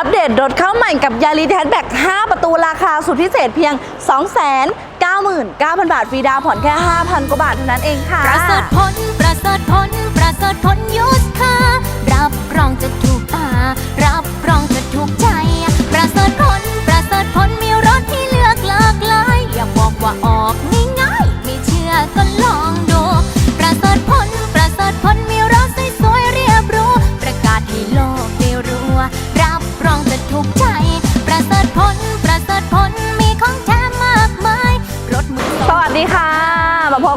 อัปเดตรถเข้าใหม่กับยาลีแทนแบ็ก5 ประตูราคาสุดพิเศษเพียง 299,000 บาทฟรีดาวผ่อนแค่ 5,000 กว่าบาทเท่านั้นเองค่ะ ประเสริฐผล ประเสริฐผล ประเสริฐผลยุสค่ะ รับรองจะถูกตา รับรองจะถูกใจ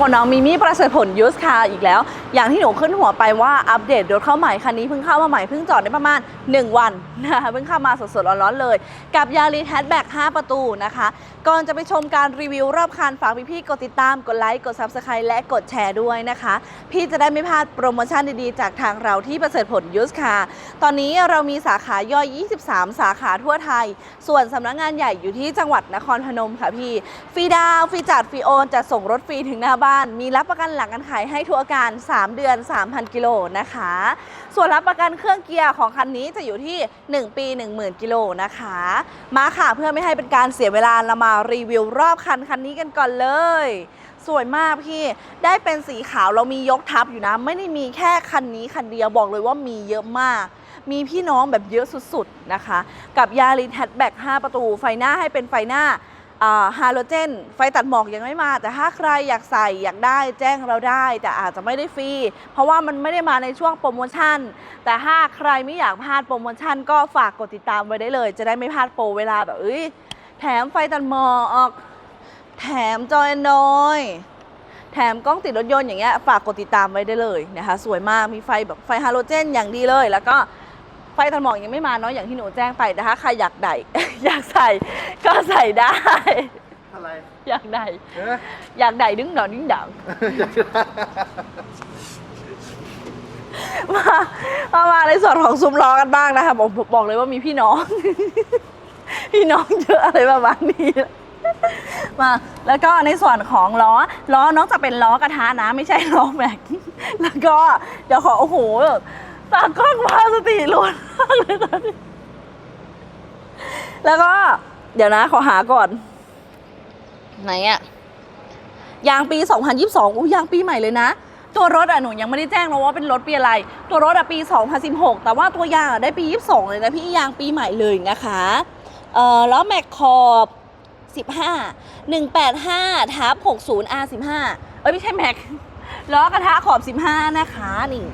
มาพบกับน้องมิมี่ประเสริฐผลยูสคาร์อีกแล้ว อย่างที่หนูขึ้นหัวไปว่าอัปเดตรถเข้าใหม่คันนี้เพิ่งเข้ามาใหม่เพิ่งจอดได้ประมาณ 1 วันนะคะเพิ่งเข้ามาสดๆร้อนๆเลย กับยาริแฮชแบ็ก5ประตูนะคะ ก่อนจะไปชมการรีวิวรอบคันฝากพี่ๆกดติดตามกดไลค์กด Subscribe และกดแชร์ด้วยนะคะ พี่จะได้ไม่พลาดโปรโมชั่นดีๆ จากทางเราที่ประเสริฐผลยูสคาร์ตอนนี้เรามีสาขาย่อย 23 สาขาทั่วไทย ส่วนสำนักงานใหญ่อยู่ที่จังหวัดนครพนมค่ะพี่ฟรีดาวฟรีจัดฟรีโอนจะส่งรถฟรีถึงหน้าบ้านมีรับประกันหลังการขายให้ทุกอาการ 3 เดือน 3,000 กิโลนะคะ ส่วนรับประกันเครื่องเกียร์ของคันนี้จะอยู่ที่ 1 ปี 10,000 กิโลนะคะ มาค่ะเพื่อไม่ให้เป็นการเสียเวลาเรามารีวิวรอบคันคันนี้กันก่อนเลยสวยมากพี่ ได้เป็นสีขาวเรามียกทับอยู่นะ ไม่ได้มีแค่คันนี้คันเดียวบอกเลยว่ามีเยอะมาก มีพี่น้องแบบเยอะสุดๆนะคะ กับยาริ h แฮ b แบ็ก5ประตูไฟหน้าให้เป็นไฟหน้า ฮาโลเจน ไฟตัดหมอกยังไม่มา แต่ถ้าใครอยากใส่อยากได้แจ้งเราได้ แต่อาจจะไม่ได้ฟรี เพราะว่ามันไม่ได้มาในช่วงโปรโมชั่น แต่ถ้าใครไม่อยากพลาดโปรโมชั่น ก็ฝากกดติดตามไว้ได้เลย จะได้ไม่พลาดโปรเวลาแบบเอ้ยแถมไฟตัดหมอกแถมจอยนอยแถมกล้องติดรถยนต์อย่างเงี้ยฝากกดติดตามไว้ได้เลยนะคะ สวยมากมีไฟแบบไฟฮาโลเจนอย่างดีเลย แล้วก็ ไฟตัดหมอกยังไม่มาเนาะอย่างที่หนูแจ้งไปนะคะใครอยากได้ อยากใส่ก็ใส่ได้ อะไรอยากได้เอ๊ะอยากได้ดึงดองดึงดังมามามาในส่วนของซุ้มล้อกันบ้างนะคะบอกบอกเลยว่ามีพี่น้อง พี่น้องเยอะอะไรประมาณนี้ มาแล้วก็ในส่วนของล้อ ล้อนอกจากเป็นล้อกระทะนะ ไม่ใช่ล้อแม็กแล้วก็เดี๋ยวขอโอ้โหแบบ ตากล้องพาสติหลุดมากเลยตอนนี้แล้วก็ เดี๋ยวนะ ขอหาก่อน ไหนอะยางปี 2022อู้ยางปีใหม่เลยนะ ตัวรถอะหนูยังไม่ได้แจ้งนะว่าเป็นรถปีอะไร ตัวรถอะปี 2016 แต่ว่าตัวยางอะได้ปี 22 เลยนะพี่ยางปีใหม่เลยนะคะเอ่อล้อแม็กขอบ 15 185ทับ60 R15 เอ้ยไม่ใช่แม็กล้อกระทะขอบ 15 นะคะนี่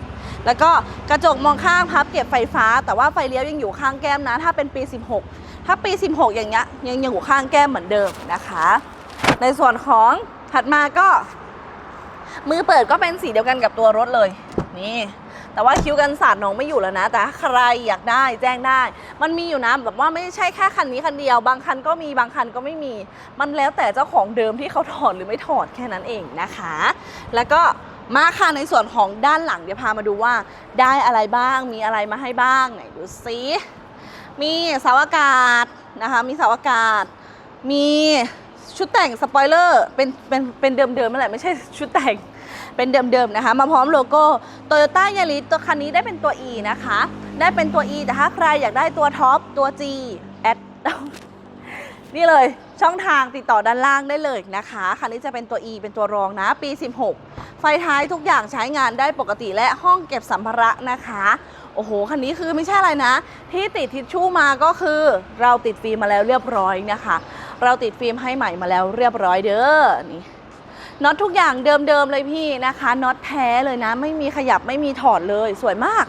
แล้วก็กระจกมองข้างพับเก็บไฟฟ้า แต่ว่าไฟเลี้ยวยังอยู่ข้างแก้มนะ ถ้าเป็นปี 16 ถ้าปี 16 อย่างเงี้ยยังยังอยู่ข้างแก้มเหมือนเดิมนะคะ ในส่วนของถัดมาก็ มือเปิดก็เป็นสีเดียวกันกับตัวรถเลย นี่แต่ว่าคิ้วกันสาดน้องไม่อยู่แล้วนะ แต่ถ้าใครอยากได้แจ้งได้ มันมีอยู่นะแบบว่าไม่ใช่แค่คันนี้คันเดียว บางคันก็มีบางคันก็ไม่มี มันแล้วแต่เจ้าของเดิมที่เขาถอดหรือไม่ถอดแค่นั้นเองนะคะ แล้วก็ มาค่ะในส่วนของด้านหลังเดี๋ยวพามาดูว่าได้อะไรบ้างมีอะไรมาให้บ้างไหนดูซิมีเสาอากาศนะคะมีเสาอากาศ มีชุดแต่งสปอยเลอร์เป็นเป็นเป็นเดิมๆนั่นแหละไม่ใช่ชุดแต่งเป็นเดิมๆนะคะ มาพร้อมโลโก้โตโยต้ายาริสตัวคันนี้ได้เป็นตัว E นะคะ ได้เป็นตัว E แต่ถ้าใครอยากได้ตัวท็อปตัว G แอดนี่เลย ช่องทางติดต่อด้านล่างได้เลยนะคะคันนี้จะเป็นตัว E เป็นตัวรองนะ ปี 16 ไฟท้ายทุกอย่างใช้งานได้ปกติและห้องเก็บสัมภาระนะคะโอ้โห คันนี้คือไม่ใช่อะไรนะ ที่ติดทิชชู่มาก็คือเราติดฟิล์มมาแล้วเรียบร้อยนะคะ เราติดฟิล์มให้ใหม่มาแล้วเรียบร้อยเด้อนี่น็อตทุกอย่างเดิมๆเลยพี่นะคะน็อตแท้เลยนะ ไม่มีขยับไม่มีถอดเลยสวยมาก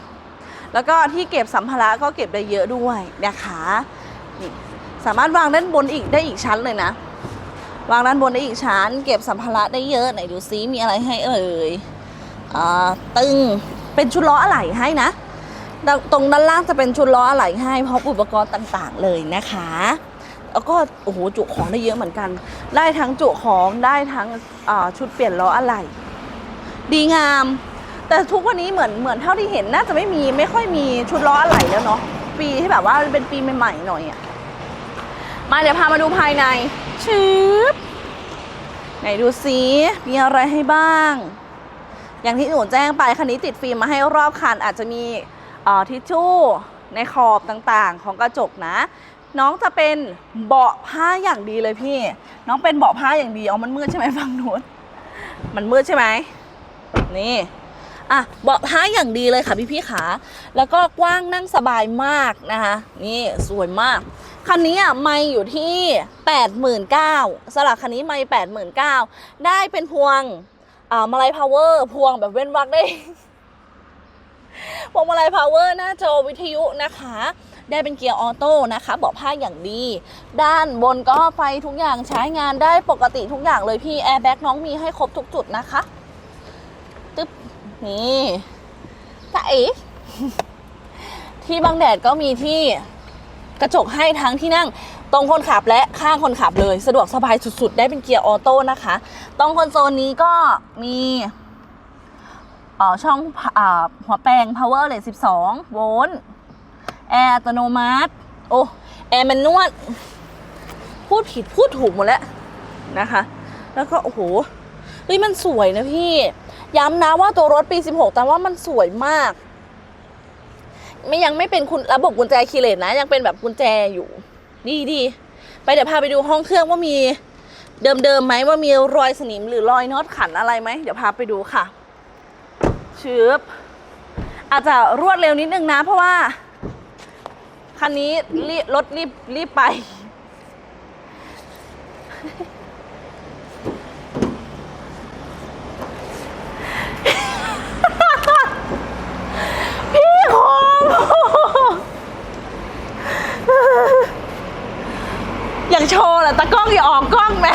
แล้วก็ที่เก็บสัมภาระก็เก็บได้เยอะด้วยนะคะนี่ สามารถวางด้านบนอีกได้อีกชั้นเลยนะ วางด้านบนได้อีกชั้น เก็บสัมภาระได้เยอะไหนดูซิมีอะไรให้เอ่ยอตึงเป็นชุดล้ออะไหล่ให้นะ ตรงด้านล่างจะเป็นชุดล้ออะไหล่ให้พร้อมอุปกรณ์ต่างๆ เลยนะคะ แล้วก็โอ้โหจุของได้เยอะเหมือนกัน ได้ทั้งจุของได้ทั้งชุดเปลี่ยนล้ออะไหล่ดีงาม แต่ทุกวันนี้เหมือนเหมือนเท่าที่เห็นน่าจะไม่มีไม่ค่อยมีชุดล้ออะไหล่แล้วเนาะปีที่แบบว่าเป็นปีใหม่ๆหน่อยอะ มาเดี๋ยวพามาดูภายในชืบไหนดูซิมีอะไรให้บ้าง อย่างที่หนูแจ้งไปคันนี้ติดฟิล์มมาให้รอบคันอาจจะมีออทิชชู่ในขอบต่างๆ ของกระจกนะ น้องจะเป็นเบาะผ้าอย่างดีเลยพี่ น้องเป็นเบาะผ้าอย่างดีเอ๋อมันมืดใช่ไหมฝั่งนู้นมันมืดใช่ไหมนี่อะเบาะผ้าอย่างดีเลยค่ะพี่พี่ขาแล้วก็กว้างนั่งสบายมากนะคะ นี่สวยมาก คันนี้อะไม่อยู่ที่ 89,000สลับคันนี้ไม่89,000 ได้เป็นพวงอ่ามาลัยพาวเวอร์พวงแบบเว้นวักได้พวงมาลัยพาวเวอร์หน้าจอวิทยุนะคะ ได้เป็นเกียร์ออโต้นะคะเบาะผ้าอย่างดี ด้านบนก็ไฟทุกอย่างใช้งานได้ปกติทุกอย่างเลยพี่แอร์แบ็กน้องมีให้ครบทุกจุดนะคะตึ๊บนี่ตาเอ๋ที่บังแดดก็มีที่ กระจกให้ทั้งที่นั่งตรงคนขับและข้างคนขับเลย สะดวกสบายสุด ๆ ได้เป็นเกียร์ออโต้นะคะ ตรงคอนโซลนี้ก็มีช่องอหัวแปลง power เลย12 โวลต์แอร์อัตโนมัติ โอ้แอร์แมนนวลพูดผิดพูดถูกหมดแล้วนะคะ แล้วก็ โอ้โหเฮ้ยมันสวยนะพี่ ย้ำนะว่าตัวรถปี 16 แต่ว่ามันสวยมาก ไม่ยังไม่เป็นคุณระบบกุญแจคีย์เลสนะ ยังเป็นแบบกุญแจอยู่ ดีดีไปเดี๋ยวพาไปดูห้องเครื่องว่ามีเดิมๆไหมว่ามีรอยสนิมหรือรอยน็อตขันอะไรไหมเดี๋ยวพาไปดูค่ะชืบอาจจะรวดเร็วนิดนึงนะ เพราะว่าคันนี้รีบรถรีบรีบไป พี่คม อยากโชว์แหละตากล้องอย่าออกกล้องแม่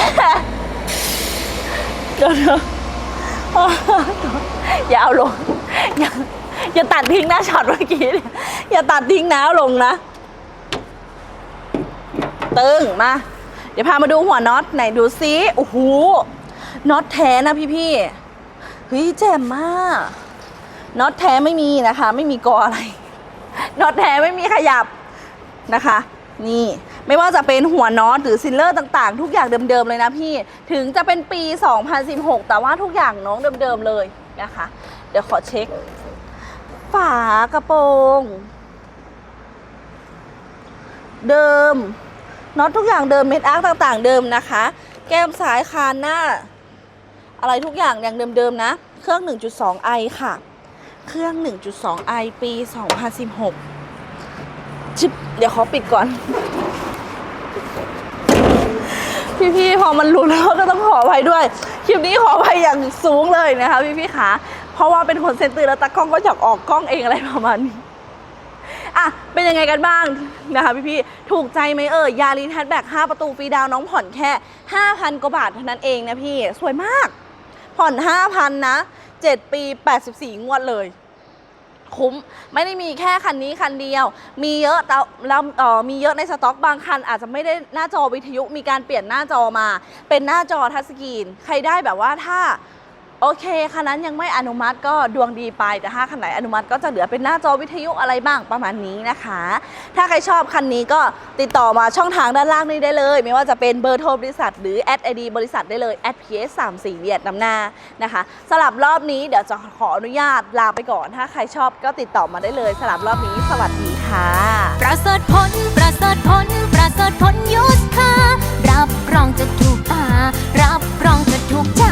เดี๋ยวเดี๋ยว อย่าเอาลง อย่าอย่าตัดทิ้งนะช็อตเมื่อกี้เนี่ยอย่าตัดทิ้งนะเอาลงนะ ตึงมา เดี๋ยวพามาดูหัวน็อตไหนดูซิโอ้โหน็อตแท้นะพี่พี่เฮ้ยแจ่มมากน็อตแท้ไม่มีนะคะ ไม่มีกออะไรน็อตแท้ไม่มีขยับนะคะ นี่ไม่ว่าจะเป็นหัวน็อตหรือซิลเลอร์ต่างๆ ทุกอย่างเดิมๆเลยนะพี่ ถึงจะเป็นปี 2016 แต่ว่าทุกอย่างน้องเดิมๆเลย นะคะ เดี๋ยวขอเช็ค ฝากระโปรง เดิมน็อตทุกอย่างเดิมเม็ดอาร์คต่างๆ เดิมนะคะ แก้มซ้ายคานหน้า อะไรทุกอย่างอย่างเดิมๆนะ เครื่อง 1.2i ค่ะ เครื่อง 1.2i ปี 2016 ชิบเดี๋ยวขอปิดก่อน พี่ๆพอมันรู้แล้วก็ต้องขออภัยด้วย คลิปนี้ขออภัยอย่างสูงเลยนะคะพี่ๆคะเพราะว่าเป็นคนเซนเตอร์แล้วตากล้องก็อยากออกกล้องเองอะไรประมาณนี้อะเป็นยังไงกันบ้างนะคะพี่ๆถูกใจไหมเอ่ยยารินแฮชแบ็ก5ประตูฟรีดาวน์น้องผ่อนแค่ 5,000 กว่าบาทเท่านั้นเองนะพี่ สวยมาก ผ่อน 5,000 นะ 7 ปี 84 งวดเลย คุ้ม ไม่ได้มีแค่คันนี้คันเดียว มีเยอะแต่แล้วมีเยอะในสต็อกบางคัน อาจจะไม่ได้หน้าจอวิทยุมีการเปลี่ยนหน้าจอมา เป็นหน้าจอทัชสกรีน ใครได้แบบว่าถ้า โอเคคันนั้นยังไม่อนุมัติก็ดวงดีไปแต่ถ้าคันไหนอนุมัติก็จะเหลือเป็นหน้าจอวิทยุอะไรบ้างประมาณนี้นะคะ ถ้าใครชอบคันนี้ก็ติดต่อมาช่องทางด้านล่างนี้ได้เลย ไม่ว่าจะเป็นเบอร์โทรบริษัท หรือแอดไอดีบริษัทได้เลยแอด PS 3 4เวียดนำหน้านะคะสลับรอบนี้เดี๋ยวจะขออนุญาตลาไปก่อน ถ้าใครชอบก็ติดต่อมาได้เลยสลับรอบนี้สวัสดีค่ะประเสริฐผลประเสริฐผลประเสริฐผลยุสค่ารับรองจะถูกตารับรองจะถูกใจ